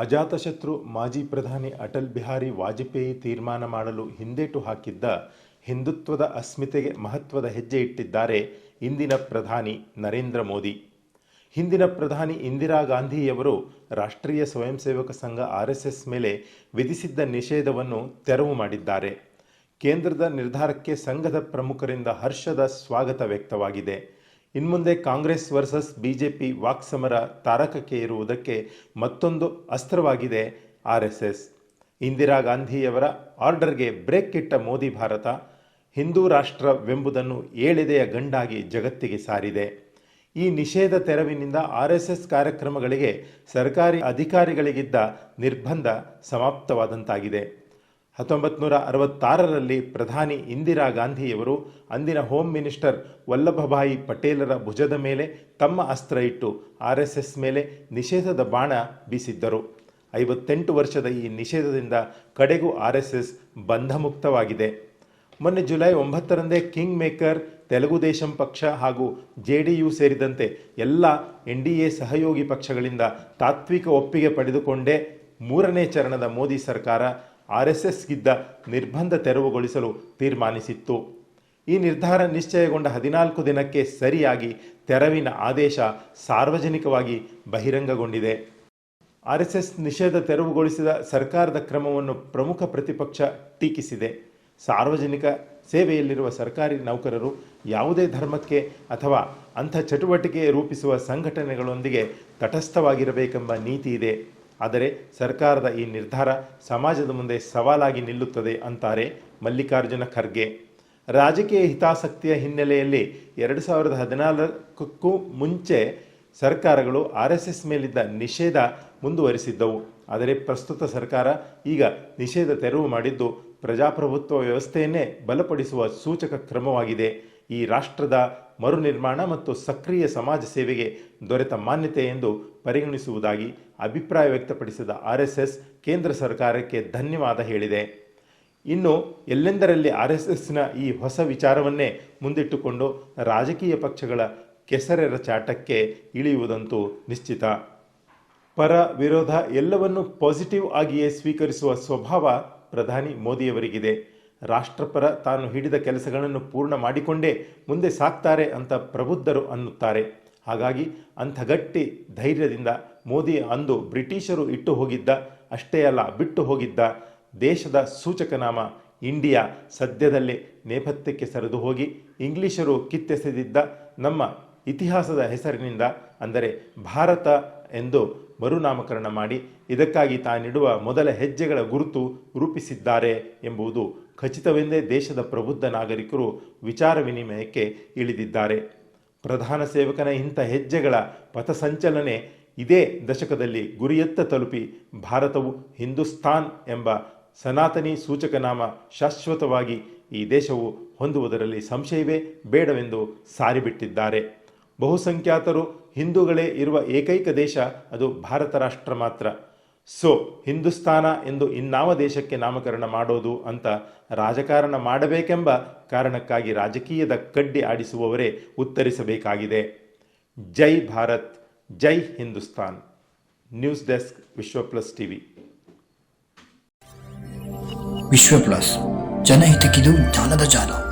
ಅಜಾತಶತ್ರು ಮಾಜಿ ಪ್ರಧಾನಿ ಅಟಲ್ ಬಿಹಾರಿ ವಾಜಪೇಯಿ ತೀರ್ಮಾನ ಮಾಡಲು ಹಿಂದೇಟು ಹಾಕಿದ್ದ ಹಿಂದುತ್ವದ ಅಸ್ಮಿತೆಗೆ ಮಹತ್ವದ ಹೆಜ್ಜೆ ಇಟ್ಟಿದ್ದಾರೆ ಇಂದಿನ ಪ್ರಧಾನಿ ನರೇಂದ್ರ ಮೋದಿ. ಹಿಂದಿನ ಪ್ರಧಾನಿ ಇಂದಿರಾ ಗಾಂಧಿಯವರು ರಾಷ್ಟ್ರೀಯ ಸ್ವಯಂ ಸೇವಕ ಸಂಘ ಆರ್ಎಸ್ಎಸ್ ಮೇಲೆ ವಿಧಿಸಿದ್ದ ನಿಷೇಧವನ್ನು ತೆರವು ಮಾಡಿದ್ದಾರೆ. ಕೇಂದ್ರದ ನಿರ್ಧಾರಕ್ಕೆ ಸಂಘದ ಪ್ರಮುಖರಿಂದ ಹರ್ಷದ ಸ್ವಾಗತ ವ್ಯಕ್ತವಾಗಿದೆ. ಇನ್ಮುಂದೆ ಕಾಂಗ್ರೆಸ್ ವರ್ಸಸ್ ಬಿಜೆಪಿ ವಾಕ್ಸಮರ ತಾರಕಕ್ಕೆ ಇರುವುದಕ್ಕೆ ಮತ್ತೊಂದು ಅಸ್ತ್ರವಾಗಿದೆ ಆರ್ಎಸ್ಎಸ್. ಇಂದಿರಾ ಗಾಂಧಿಯವರ ಆರ್ಡರ್ಗೆ ಬ್ರೇಕ್ ಇಟ್ಟ ಮೋದಿ ಭಾರತ ಹಿಂದೂ ರಾಷ್ಟ್ರವೆಂಬುದನ್ನು ಏಳೆದೆಯ ಗಂಡಾಗಿ ಜಗತ್ತಿಗೆ ಸಾರಿದೆ. ಈ ನಿಷೇಧ ತೆರವಿನಿಂದ ಆರ್ಎಸ್ಎಸ್ ಕಾರ್ಯಕ್ರಮಗಳಿಗೆ ಸರ್ಕಾರಿ ಅಧಿಕಾರಿಗಳಿಗಿದ್ದ ನಿರ್ಬಂಧ ಸಮಾಪ್ತವಾದಂತಾಗಿದೆ. ಹತ್ತೊಂಬತ್ತು ನೂರ ಅರವತ್ತಾರರಲ್ಲಿ ಪ್ರಧಾನಿ ಇಂದಿರಾ ಗಾಂಧಿಯವರು ಅಂದಿನ ಹೋಮ್ ಮಿನಿಸ್ಟರ್ ವಲ್ಲಭಭಾಯಿ ಪಟೇಲರ ಭುಜದ ಮೇಲೆ ತಮ್ಮ ಅಸ್ತ್ರ ಇಟ್ಟು ಆರ್ ಎಸ್ ಎಸ್ ಮೇಲೆ ನಿಷೇಧದ ಬಾಣ ಬೀಸಿದ್ದರು. ಐವತ್ತೆಂಟು ವರ್ಷದ ಈ ನಿಷೇಧದಿಂದ ಕಡೆಗೂ ಆರ್ ಎಸ್ ಎಸ್ ಬಂಧಮುಕ್ತವಾಗಿದೆ. ಮೊನ್ನೆ ಜುಲೈ ಒಂಬತ್ತರಂದೇ ಕಿಂಗ್ ಮೇಕರ್, ತೆಲುಗು ದೇಶಂ ಪಕ್ಷ ಹಾಗೂ ಜೆ ಡಿ ಯು ಸೇರಿದಂತೆ ಎಲ್ಲ ಎನ್ ಡಿ ಎ ಸಹಯೋಗಿ ಪಕ್ಷಗಳಿಂದ ತಾತ್ವಿಕ ಒಪ್ಪಿಗೆ ಪಡೆದುಕೊಂಡೇ ಮೂರನೇ ಚರಣದ ಮೋದಿ ಸರ್ಕಾರ ಆರ್ ಎಸ್ ನಿರ್ಬಂಧ ತೆರವುಗೊಳಿಸಲು ತೀರ್ಮಾನಿಸಿತ್ತು. ಈ ನಿರ್ಧಾರ ನಿಶ್ಚಯಗೊಂಡ ಹದಿನಾಲ್ಕು ದಿನಕ್ಕೆ ಸರಿಯಾಗಿ ತೆರವಿನ ಆದೇಶ ಸಾರ್ವಜನಿಕವಾಗಿ ಬಹಿರಂಗಗೊಂಡಿದೆ. ಆರ್ಎಸ್ಎಸ್ ಎಸ್ ಎಸ್ ನಿಷೇಧ ತೆರವುಗೊಳಿಸಿದ ಸರ್ಕಾರದ ಕ್ರಮವನ್ನು ಪ್ರಮುಖ ಪ್ರತಿಪಕ್ಷ ಟೀಕಿಸಿದೆ. ಸಾರ್ವಜನಿಕ ಸೇವೆಯಲ್ಲಿರುವ ಸರ್ಕಾರಿ ನೌಕರರು ಯಾವುದೇ ಧರ್ಮಕ್ಕೆ ಅಥವಾ ಅಂಥ ಚಟುವಟಿಕೆ ರೂಪಿಸುವ ಸಂಘಟನೆಗಳೊಂದಿಗೆ ತಟಸ್ಥವಾಗಿರಬೇಕೆಂಬ ನೀತಿ ಇದೆ. ಆದರೆ ಸರ್ಕಾರದ ಈ ನಿರ್ಧಾರ ಸಮಾಜದ ಮುಂದೆ ಸವಾಲಾಗಿ ನಿಲ್ಲುತ್ತದೆ ಅಂತಾರೆ ಮಲ್ಲಿಕಾರ್ಜುನ ಖರ್ಗೆ. ರಾಜಕೀಯ ಹಿತಾಸಕ್ತಿಯ ಹಿನ್ನೆಲೆಯಲ್ಲಿ ಎರಡು ಸಾವಿರದ ಹದಿನಾಲ್ಕಕ್ಕೂ ಮುಂಚೆ ಸರ್ಕಾರಗಳು ಆರ್ ಎಸ್ ಎಸ್ ಮೇಲಿದ್ದ ನಿಷೇಧ ಮುಂದುವರಿಸಿದ್ದವು. ಆದರೆ ಪ್ರಸ್ತುತ ಸರ್ಕಾರ ಈಗ ನಿಷೇಧ ತೆರವು ಮಾಡಿದ್ದು ಪ್ರಜಾಪ್ರಭುತ್ವ ವ್ಯವಸ್ಥೆಯನ್ನೇ ಬಲಪಡಿಸುವ ಸೂಚಕ ಕ್ರಮವಾಗಿದೆ. ಈ ರಾಷ್ಟ್ರದ ಮರುನಿರ್ಮಾಣ ಮತ್ತು ಸಕ್ರಿಯ ಸಮಾಜ ಸೇವೆಗೆ ದೊರೆತ ಮಾನ್ಯತೆ ಎಂದು ಪರಿಗಣಿಸುವುದಾಗಿ ಅಭಿಪ್ರಾಯ ವ್ಯಕ್ತಪಡಿಸಿದ ಆರ್ ಎಸ್ ಕೇಂದ್ರ ಸರ್ಕಾರಕ್ಕೆ ಧನ್ಯವಾದ ಹೇಳಿದೆ. ಇನ್ನು ಎಲ್ಲೆಂದರಲ್ಲಿ ಆರ್ ಎಸ್ ಎಸ್ನ ಈ ಹೊಸ ವಿಚಾರವನ್ನೇ ಮುಂದಿಟ್ಟುಕೊಂಡು ರಾಜಕೀಯ ಪಕ್ಷಗಳ ಕೆಸರೆರ ಚಾಟಕ್ಕೆ ಇಳಿಯುವುದಂತೂ ನಿಶ್ಚಿತ. ಪರ ವಿರೋಧ ಎಲ್ಲವನ್ನು ಪಾಸಿಟಿವ್ ಆಗಿಯೇ ಸ್ವೀಕರಿಸುವ ಸ್ವಭಾವ ಪ್ರಧಾನಿ ಮೋದಿಯವರಿಗಿದೆ. ರಾಷ್ಟ್ರಪರ ತಾನು ಹಿಡಿದ ಕೆಲಸಗಳನ್ನು ಪೂರ್ಣ ಮಾಡಿಕೊಂಡೇ ಮುಂದೆ ಸಾಕ್ತಾರೆ ಅಂತ ಪ್ರಬುದ್ಧರು ಅನ್ನುತ್ತಾರೆ. ಹಾಗಾಗಿ ಅಂಥ ಗಟ್ಟಿ ಧೈರ್ಯದಿಂದ ಮೋದಿ ಅಂದು ಬ್ರಿಟಿಷರು ಇಟ್ಟು ಹೋಗಿದ್ದ, ಅಷ್ಟೇ ಅಲ್ಲ ಬಿಟ್ಟು ಹೋಗಿದ್ದ ದೇಶದ ಸೂಚಕನಾಮ ಇಂಡಿಯಾ ಸದ್ಯದಲ್ಲಿ ನೇಪಥ್ಯಕ್ಕೆ ಸರಿದು ಹೋಗಿ ಇಂಗ್ಲಿಷರು ಕಿತ್ತೆಸೆದಿದ್ದ ನಮ್ಮ ಇತಿಹಾಸದ ಹೆಸರಿನಿಂದ ಅಂದರೆ ಭಾರತ ಎಂದು ಮರುನಾಮಕರಣ ಮಾಡಿ ಇದಕ್ಕಾಗಿ ತಾನಿಡುವ ಮೊದಲ ಹೆಜ್ಜೆಗಳ ಗುರುತು ರೂಪಿಸಿದ್ದಾರೆ ಎಂಬುದು ಖಚಿತವೆಂದೇ ದೇಶದ ಪ್ರಬುದ್ಧ ನಾಗರಿಕರು ವಿಚಾರ ವಿನಿಮಯಕ್ಕೆ ಇಳಿದಿದ್ದಾರೆ. ಪ್ರಧಾನ ಸೇವಕನ ಇಂಥ ಹೆಜ್ಜೆಗಳ ಪಥಸಂಚಲನೆ ಇದೇ ದಶಕದಲ್ಲಿ ಗುರಿಯತ್ತ ತಲುಪಿ ಭಾರತವು ಹಿಂದೂಸ್ತಾನ್ ಎಂಬ ಸನಾತನಿ ಸೂಚಕನಾಮ ಶಾಶ್ವತವಾಗಿ ಈ ದೇಶವು ಹೊಂದುವುದರಲ್ಲಿ ಸಂಶಯವೇ ಬೇಡವೆಂದು ಸಾರಿಬಿಟ್ಟಿದ್ದಾರೆ. ಬಹುಸಂಖ್ಯಾತರು ಹಿಂದೂಗಳೇ ಇರುವ ಏಕೈಕ ದೇಶ ಅದು ಭಾರತ ರಾಷ್ಟ್ರ ಮಾತ್ರ. ಸೊ, ಹಿಂದೂಸ್ತಾನ ಎಂದು ಇನ್ನಾವ ದೇಶಕ್ಕೆ ನಾಮಕರಣ ಮಾಡೋದು ಅಂತ ರಾಜಕಾರಣ ಮಾಡಬೇಕೆಂಬ ಕಾರಣಕ್ಕಾಗಿ ರಾಜಕೀಯದ ಕಡ್ಡಿ ಆಡಿಸುವವರೇ ಉತ್ತರಿಸಬೇಕಾಗಿದೆ. ಜೈ ಭಾರತ್! ಜೈ Hindustan news desk Vishwa plus TV. Vishwa plus ಜನಹಿತಕ್ಕಿದು ಜ್ಞಾನದ ಜಾಲ.